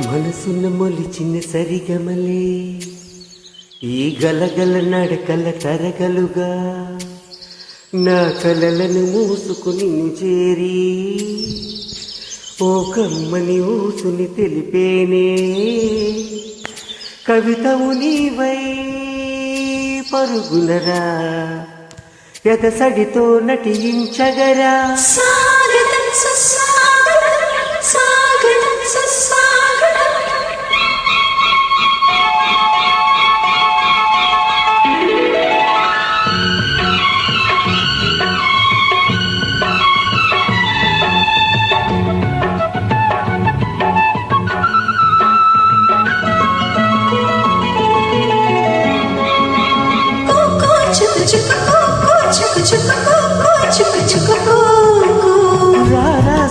మనసున్న మొలిచిన సరిగమలే. ఈ గలగల నడకల తరగలుగా నా కలలను మూసుకుని చేరి. ఓ కమ్మని ఊసుని తెలిపేనే. కవితవు నీవై పరుగునరా ఎదసడితో నటించగరా.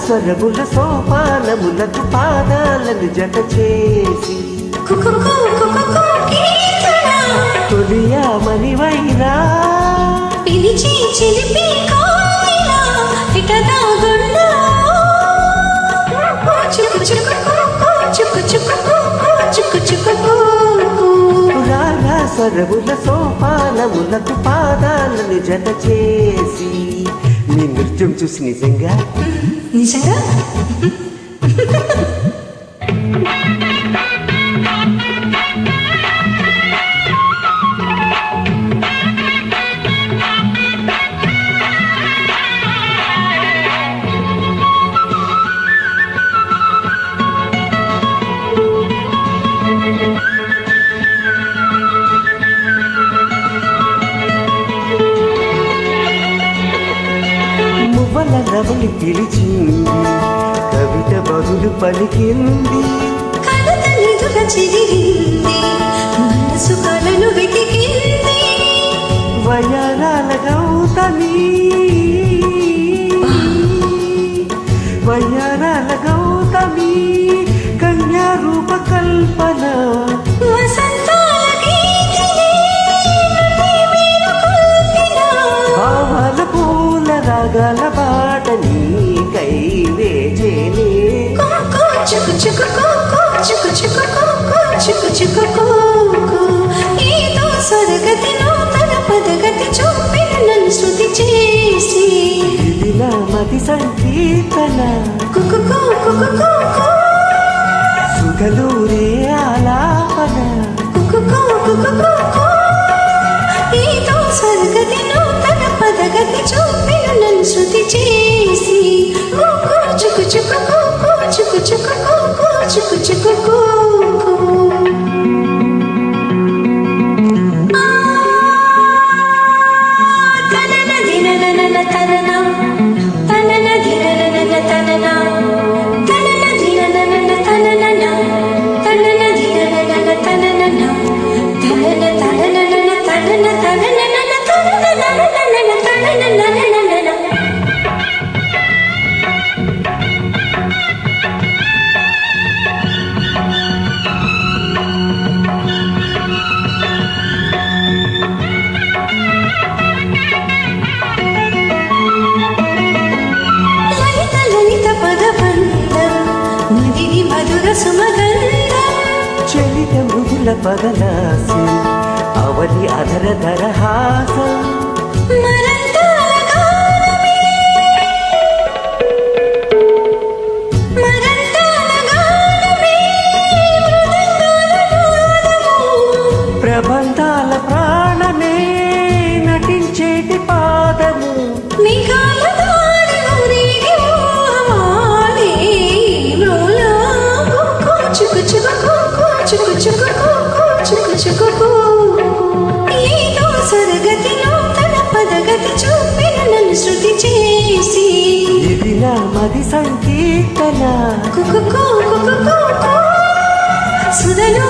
స్వరముల సోపానములకు పాదాలను జత చేసి కుకు కుకు తొలియామని వైరా పిలిచి చిలిపి కోయిల ఇటదా స్వరముల సోపానములకు పాదాలను జత చేసి నీ నృత్యం చూసి నిజంగా? నిజంగా? రవలి పిలిచింది. కవిత బదులు పలికింది. వయారాల గౌతమి బాట నీకై వేచేనే కోకో చుకు చుకు కోకో చుకు చుకు కోకో చుకు చుకు కోకో. ఏదో స్వరగతి నూతన పదగతి చూపిన నన్ను శృతి చేసి. ఇది నా మతి సంకీర్తన. కుకు కుకు కుకు సుగలూరే మృదుల పదలాసి అవని ಅದರ ధరహాసం మరంతాల ప్రబంధాల ప్రాణమే నటించేటి పాదము. చుకు చుకు చుకు చుకు చుకు చుకు కుకు. ఏదో స్వరగతి నూతన పదగతి చూపిన నన్ను శృతి చేసి. ఇది నా మది సంకీర్తన. కుకు కుకు కుకు సుధలో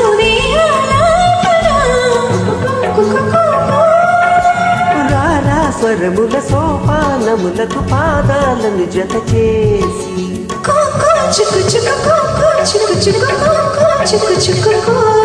స్వరముల సోపానములకు పాదాలను జత చేసి. చుకు చుకు కుకు చుకు చుకు కుకు చుకు చుకు